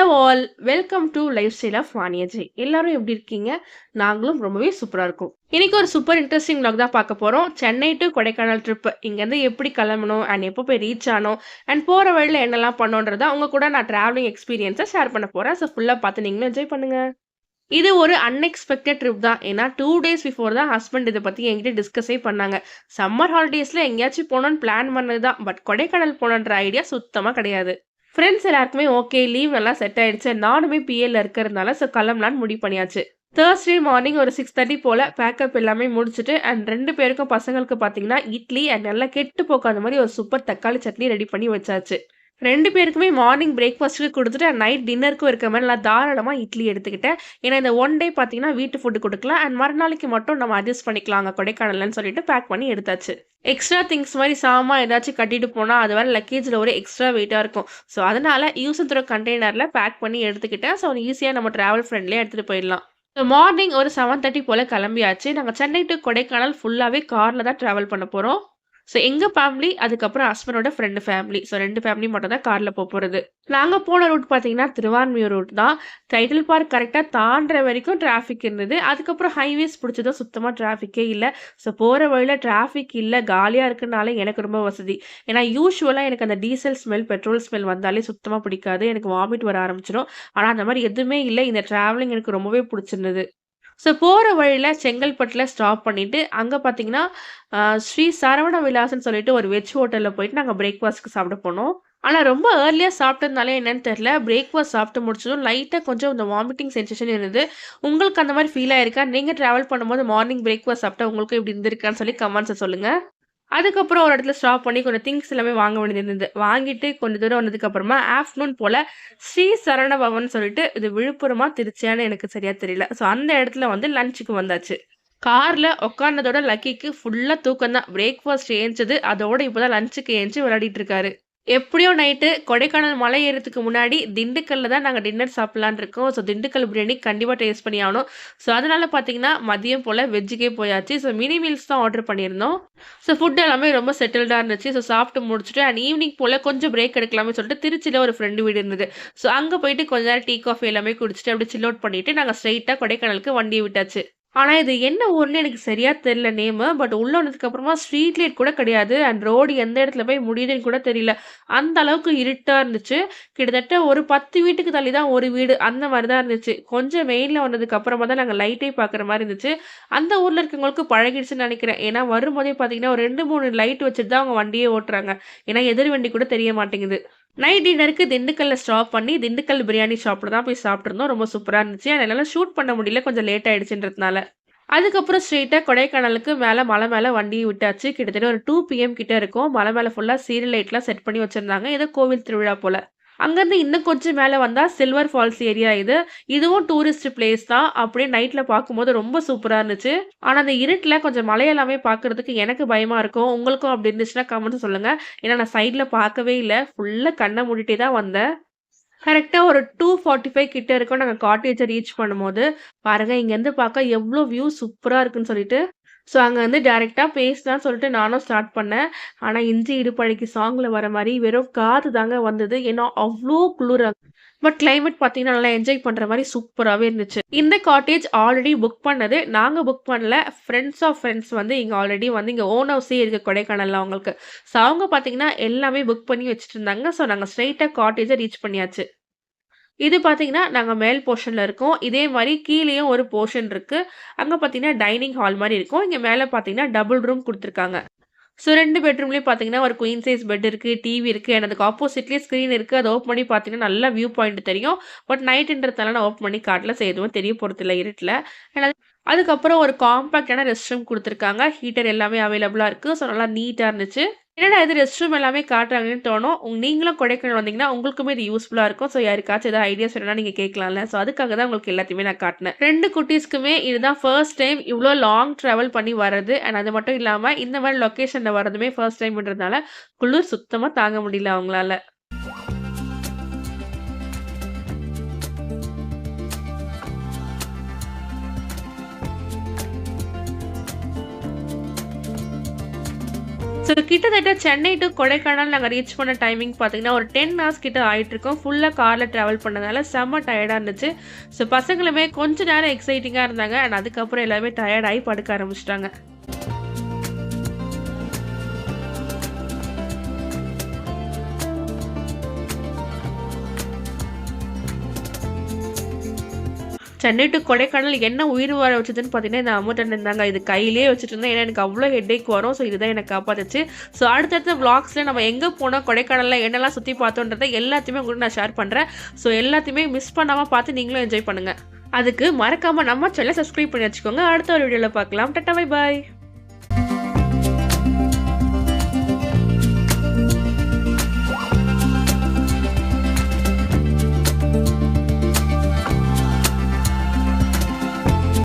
All welcome to lifestyle of வாணியஜி எல்லாரும் எப்படி இருக்கீங்க? நாங்களும் ரொம்பவே சூப்பராக இருக்கும். இன்னைக்கு ஒரு சூப்பர் இன்ட்ரெஸ்டிங் vlog தான் பார்க்க போகிறோம் சென்னை டு கொடைக்கானல் ட்ரிப் இங்கேருந்து எப்படி கிளம்பணும் அண்ட் எப்போ போய் ரீச் ஆனோம் அண்ட் போகிற வழியில் என்னெல்லாம் பண்ணோன்றதை அவங்க கூட நான் ட்ராவலிங் எக்ஸ்பீரியன்ஸை ஷேர் பண்ண போகிறேன் ஸோ ஃபுல்லாக பார்த்து நீங்களும் என்ஜாய் பண்ணுங்கள் இது ஒரு அன்எக்ஸ்பெக்டட் ட்ரிப் தான். ஏன்னா டூ டேஸ் பிஃபோர் தான் ஹஸ்பண்ட் இதை பற்றி என்கிட்ட டிஸ்கஸே பண்ணாங்க. சம்மர் ஹாலிடேஸில் எங்கேயாச்சும் போகணுன்னு பிளான் பண்ணது தான். பட் கொடைக்கானல் போகணுன்ற ஐடியா சுத்தமாக கிடையாது. ஃப்ரெண்ட்ஸ் எல்லாருக்குமே ஓகே லீவ் நல்லா செட் ஆயிடுச்சு. நானுமே பிஏல இருக்கிறதுனால ஸோ கிளம்பலான்னு முடிவு பண்ணியாச்சு. தேர்ஸ்டே மார்னிங் ஒரு சிக்ஸ் தேர்ட்டி போல் பேக்கப் எல்லாமே முடிச்சுட்டு அண்ட் ரெண்டு பேருக்கும் பசங்களுக்கு பார்த்தீங்கன்னா இட்லி அண்ட் நல்லா கெட்டு போக்காத மாதிரி ஒரு சூப்பர் தக்காளி சட்னி ரெடி பண்ணி வச்சாச்சு. ரெண்டு பேருக்குமே மார்னிங் பிரேக்ஃபாஸ்ட்டுக்கு கொடுத்துட்டு நைட் டின்னருக்கும் இருக்க மாதிரி நல்லா தாராளமாக இட்லி எடுத்துக்கிட்டேன் ஏன்னா இந்த ஒன் டே பார்த்தீங்கன்னா வீட்டு ஃபுட்டு கொடுக்கலாம். அண்ட் மறுநாளைக்கு மட்டும் நம்ம அட்ஜஸ்ட் பண்ணிக்கலாம் அங்கே கொடைக்கானல்னு சொல்லிட்டு பேக் பண்ணி எடுத்தாச்சு. எக்ஸ்ட்ரா திங்ஸ் மாதிரி சாமா ஏதாச்சும் கட்டிட்டு போனால் அது வேற லக்கேஜில் ஒரு எக்ஸ்ட்ரா வெயிட்டாக இருக்கும். ஸோ அதனால் யூஸ் த்ரோ கண்டெய்னரில் பேக் பண்ணி எடுத்துக்கிட்டேன். ஸோ ஈஸியாக நம்ம ட்ராவல் ஃப்ரெண்ட்லேயே எடுத்துகிட்டு போயிடலாம். ஸோ மார்னிங் ஒரு செவன் தேர்ட்டி போல் கிளம்பியாச்சு. நாங்கள் சென்னை டு கொடைக்கானல் ஃபுல்லாகவே காரில் தான் ட்ராவல் பண்ண போகிறோம் ஸோ எங்கள் ஃபேமிலி அதுக்கப்புறம் ஹஸ்பண்டோட ஃப்ரெண்டு ஃபேமிலி ஸோ ரெண்டு ஃபேமிலி மட்டும் தான் காரில் போக போகிறது நாங்கள் போன ரூட் பார்த்தீங்கன்னா திருவான்மியூர் ரூட் தான். டைட்டில் பார்க் கரெக்டாக தாண்டுற வரைக்கும் டிராஃபிக் இருந்தது. அதுக்கப்புறம் ஹைவேஸ் பிடிச்சதும் சுத்தமாக டிராஃபிக்கே இல்லை. ஸோ போகிற வழியில் டிராஃபிக் இல்லை. காலியாக இருக்குனாலே எனக்கு ரொம்ப வசதி. ஏன்னா யூஸ்வலாக எனக்கு அந்த டீசல் ஸ்மெல் பெட்ரோல் ஸ்மெல் வந்தாலே சுத்தமாக பிடிக்காது. எனக்கு வாமிட் வர ஆரம்பிச்சிடும் ஆனால் அந்த மாதிரி எதுவுமே இல்லை. இந்த ட்ராவலிங் எனக்கு ரொம்பவே பிடிச்சிருந்தது. ஸோ போகிற வழியில் செங்கல்பட்டில் ஸ்டாப் பண்ணிவிட்டு அங்கே பார்த்தீங்கன்னா ஸ்ரீ சரவண விலாசன்னு சொல்லிட்டு ஒரு வெஜ் ஹோட்டலில் போயிட்டு நாங்கள் பிரேக்ஃபாஸ்ட்டுக்கு சாப்பிட போனோம். ஆனால் ரொம்ப ஏர்லியாக சாப்பிட்டதுனால என்னன்னு தெரில பிரேக்ஃபாஸ்ட் சாப்பிட்டு முடிச்சதும் லைட்டாக கொஞ்சம் இந்த வாமிட்டிங் சென்சேஷன் இருந்தது. உங்களுக்கு அந்த மாதிரி ஃபீல் ஆயிருக்கா? நீங்கள் ட்ராவல் பண்ணும்போது மார்னிங் பிரேக்ஃபாஸ்ட் சாப்பிட்டா உங்களுக்கு இப்படி இருந்திருக்கான்னு சொல்லி கமெண்ட்ஸை சொல்லுங்கள் அதுக்கப்புறம் ஒரு இடத்துல ஸ்டாப் பண்ணி கொஞ்சம் திங்ஸ் எல்லாமே வாங்க வேண்டியது இருந்தது. வாங்கிட்டு கொஞ்சம் தூரம் வந்ததுக்கப்புறமா ஆஃப்டர்நூன் போல் ஸ்ரீ சரண பவன் சொல்லிட்டு இது விழுப்புரமா திருச்சியான்னு எனக்கு சரியாக தெரியல. ஸோ அந்த இடத்துல வந்து லஞ்சுக்கு வந்தாச்சு. காரில் உட்கார்ந்ததோட லக்கிக்கு ஃபுல்லாக தூக்கம் தான் பிரேக்ஃபாஸ்ட் ஏஞ்சது அதோட இப்போ தான் லஞ்சுக்கு ஏஞ்சி விளையாடிட்டு இருக்காரு. எப்படியோ நைட்டு கொடைக்கானல் மலை ஏறதுக்கு முன்னாடி திண்டுக்கல்லில் தான் நாங்கள் டின்னர் சாப்பிட்லான்னு இருக்கோம். ஸோ திண்டுக்கல் பிரியாணி கண்டிப்பாக டேஸ்ட் பண்ணி ஆகணும். ஸோ அதனால் பார்த்தீங்கன்னா மதியம் போல் வெஜ்ஜுக்கே போயாச்சு. ஸோ மினி மீல்ஸ் தான் ஆர்டர் பண்ணியிருந்தோம். ஸோ ஃபுட் எல்லாமே ரொம்ப செட்டில்டாக இருந்துச்சு. ஸோ சாப்பிட்டு முடிச்சுட்டு அண்ட் ஈவினிங் போல் கொஞ்சம் பிரேக் எடுக்கலாமே சொல்லிட்டு திருச்சியில் ஒரு ஃப்ரெண்டு வீடு இருந்தது. ஸோ அங்கே போயிட்டு கொஞ்ச நேரம் டீ காஃபி எல்லாமே குடிச்சிட்டு அப்படியே சில் அவுட் பண்ணிட்டு நாங்கள் ஸ்ட்ரைட்டாக கொடைக்கானலுக்கு வண்டியை விட்டாச்சு. ஆனால் இது என்ன ஊர்னு எனக்கு சரியாக தெரியல நேமு. பட் உள்ளே வந்ததுக்கப்புறமா ஸ்ட்ரீட் லைட் கூட கிடையாது. அண்ட் ரோடு எந்த இடத்துல போய் முடியுதுன்னு கூட தெரியல. அந்த அளவுக்கு இருட்டாக இருந்துச்சு. கிட்டத்தட்ட ஒரு பத்து வீட்டுக்கு தள்ளி தான் ஒரு வீடு. அந்த மாதிரி தான் இருந்துச்சு. கொஞ்சம் வெயிலில் வந்ததுக்கு அப்புறமா தான் நாங்கள் லைட்டே பார்க்குற மாதிரி இருந்துச்சு. அந்த ஊரில் இருக்கவங்களுக்கு பழகிடுச்சுன்னு நினைக்கிறேன். ஏன்னா வரும்போதே பார்த்தீங்கன்னா ஒரு ரெண்டு மூணு லைட் வச்சுட்டு தான் அவங்க வண்டியே ஓட்டுறாங்க. ஏன்னா எதிர் வண்டி கூட தெரிய மாட்டேங்குது. நைட் டின்னருக்கு திண்டுக்கல்ல ஸ்டாப் பண்ணி திண்டுக்கல் பிரியாணி ஷாப்பில் தான் போய் சாப்பிட்ருந்தோம் ரொம்ப சூப்பராக இருந்துச்சு. அதனால ஷூட் பண்ண முடியல. கொஞ்சம் லேட் ஆயிடுச்சுன்றதுனால. அதுக்கப்புறம் ஸ்ட்ரெயிட்டாக கொடைக்கானலுக்கு மேலே மலை மேலே வண்டியை விட்டாச்சு. கிட்டத்தட்ட ஒரு டூ பிஎம் கிட்ட இருக்கும். மலை மேலே ஃபுல்லாக சீரியல் லைட்லாம் செட் பண்ணி வச்சுருந்தாங்க. ஏதோ கோவில் திருவிழா போல். அங்கேருந்து இன்னும் கொஞ்சம் மேலே வந்தால் சில்வர் ஃபால்ஸ் ஏரியா இது. இதுவும் டூரிஸ்ட் பிளேஸ் தான். அப்படியே நைட்டில் பார்க்கும்போது ரொம்ப சூப்பராக இருந்துச்சு. ஆனால் அந்த இருட்டில் கொஞ்சம் மலையெல்லாமே பார்க்கறதுக்கு எனக்கு பயமாக இருக்கும். உங்களுக்கும் அப்படி இருந்துச்சுன்னா கமெண்ட் சொல்லுங்கள் ஏன்னா நான் சைடில் பார்க்கவே இல்லை. ஃபுல்லாக கண்ணை மூடிட்டே தான் வந்தேன். கரெக்டாக ஒரு டூ ஃபார்ட்டி ஃபைவ் கிட்ட இருக்கும் நாங்கள் காட்டேஜை ரீச் பண்ணும்போது. பாருங்க இங்கேருந்து பார்க்க எவ்வளோ வியூ சூப்பராக இருக்குன்னு சொல்லிட்டு. ஸோ அங்கே வந்து டேரெக்டாக பேசலாம்னு சொல்லிட்டு நானும் ஸ்டார்ட் பண்ணேன். ஆனால் இஞ்சி இடுப்பழைக்கு சாங்கில் வர மாதிரி வெறும் காற்று தாங்க வந்தது. ஏன்னா அவ்வளோ குளிர் பட் கிளைமேட் பார்த்தீங்கன்னா நல்லா என்ஜாய் பண்ணுற மாதிரி சூப்பராகவே இருந்துச்சு. இந்த காட்டேஜ் ஆல்ரெடி புக் பண்ணது. நாங்கள் புக் பண்ணல. ஃப்ரெண்ட்ஸ் ஆஃப் ஃப்ரெண்ட்ஸ் வந்து இங்கே ஆல்ரெடி வந்து இங்கே ஓன் ஹவுஸே இருக்குது கொடைக்கானலில் அவங்களுக்கு. ஸோ அவங்க பார்த்தீங்கன்னா எல்லாமே புக் பண்ணி வச்சுட்டு இருந்தாங்க. ஸோ நாங்கள் ஸ்ட்ரெயிட்டாக காட்டேஜை ரீச் பண்ணியாச்சு. இது பார்த்தீங்கன்னா நாங்கள் மேல் போர்ஷனில் இருக்கோம். இதே மாதிரி கீழேயும் ஒரு போர்ஷன் இருக்குது அங்கே பார்த்தீங்கன்னா டைனிங் ஹால் மாதிரி இருக்கும். இங்கே மேலே பார்த்தீங்கன்னா டபுள் ரூம் கொடுத்துருக்காங்க. ஸோ ரெண்டு பெட்ரூம்லேயும் பார்த்தீங்கன்னா ஒரு குயின் சைஸ் பெட் இருக்குது டிவி இருக்குது and அதுக்கு ஆப்போசிட்லேயே ஸ்க்ரீன் இருக்குது அதை ஓப்பன் பண்ணி பார்த்தீங்கன்னா நல்லா வியூ பாயிண்ட் தெரியும். பட் நைட்டுன்றதால நான் ஓப்பன் பண்ணி காட்டல. ஸோ எதுவும் தெரிய போகிறதில்ல இருட்டில். And அதுக்கப்புறம் ஒரு காம்பேக்டான ரெஸ்ட் ரூம் கொடுத்துருக்காங்க. ஹீட்டர் எல்லாமே அவைலபிளாக இருக்குது ஸோ நல்லா நீட்டாக இருந்துச்சு. என்னடா இது ரெஸ்ட் ரூம் எல்லாமே காட்டுறாங்கன்னு தோணும். நீங்களும் கொடைக்கானல் வந்தீங்கன்னா உங்களுக்குமே இது யூஸ்ஃபுல்லாக இருக்கும். ஸோ யாருக்காச்சும் ஏதாவது ஐடியாஸ் வேணும்னா நீங்கள் கேட்கலாம்ல. ஸோ அதுக்காக தான் உங்களுக்கு எல்லாத்தையுமே நான் காட்டினேன். ரெண்டு குட்டீஸ்க்குமே இதுதான் ஃபர்ஸ்ட் டைம் இவ்வளோ லாங் ட்ராவல் பண்ணி வர்றது. அண்ட் அது மட்டும் இல்லாமல் இந்த மாதிரி லொக்கேஷனில் வரதுமே ஃபர்ஸ்ட் டைம்ன்றதுனால குளிர் சுத்தமாக தாங்க முடியல அவங்களால. ஸோ கிட்டத்தட்ட சென்னை டு கொடைக்கானல் நாங்கள் ரீச் பண்ண டைமிங் பார்த்தீங்கன்னா ஒரு டென் ஹவர்ஸ் கிட்ட ஆகிட்டு இருக்கோம் ஃபுல்லாக காரில் ட்ராவல் பண்ணதால செம்ம டயர்டாக இருந்துச்சு. ஸோ பசங்களுமே கொஞ்ச நேரம் எக்ஸைட்டிங்காக இருந்தாங்க. அண்ட் அதுக்கப்புறம் எல்லாமே டயர்டாகி படுக்க ஆரம்பிச்சிட்டாங்க. சென்னை டு கொடைக்கானல் என்ன உயிர் வர வச்சதுன்னு பார்த்தீங்கன்னா இந்த அமௌண்ட் இருந்தாங்க. இது கையிலே வச்சுட்டு இருந்தேன் ஏன்னா எனக்கு அவ்வளோ ஹெட்டேக் வரும். ஸோ இதுதான் எனக்கு காப்பாத்துச்சு. ஸோ அடுத்தடுத்த வ்ளாக்ஸில் நம்ம எங்கே போனோம் கொடைக்கானலில் என்னெல்லாம் சுற்றி பார்த்தோன்றதை எல்லாத்தையுமே உங்களுக்கு நான் ஷேர் பண்ணுறேன் ஸோ எல்லாத்தையுமே மிஸ் பண்ணாமல் பார்த்து நீங்களும் என்ஜாய் பண்ணுங்கள் அதுக்கு மறக்காமல் நம்ம சேனலை சப்ஸ்கிரைப் பண்ணி வச்சுக்கோங்க. அடுத்த ஒரு வீடியோவில் பார்க்கலாம். Ta-ta bye bye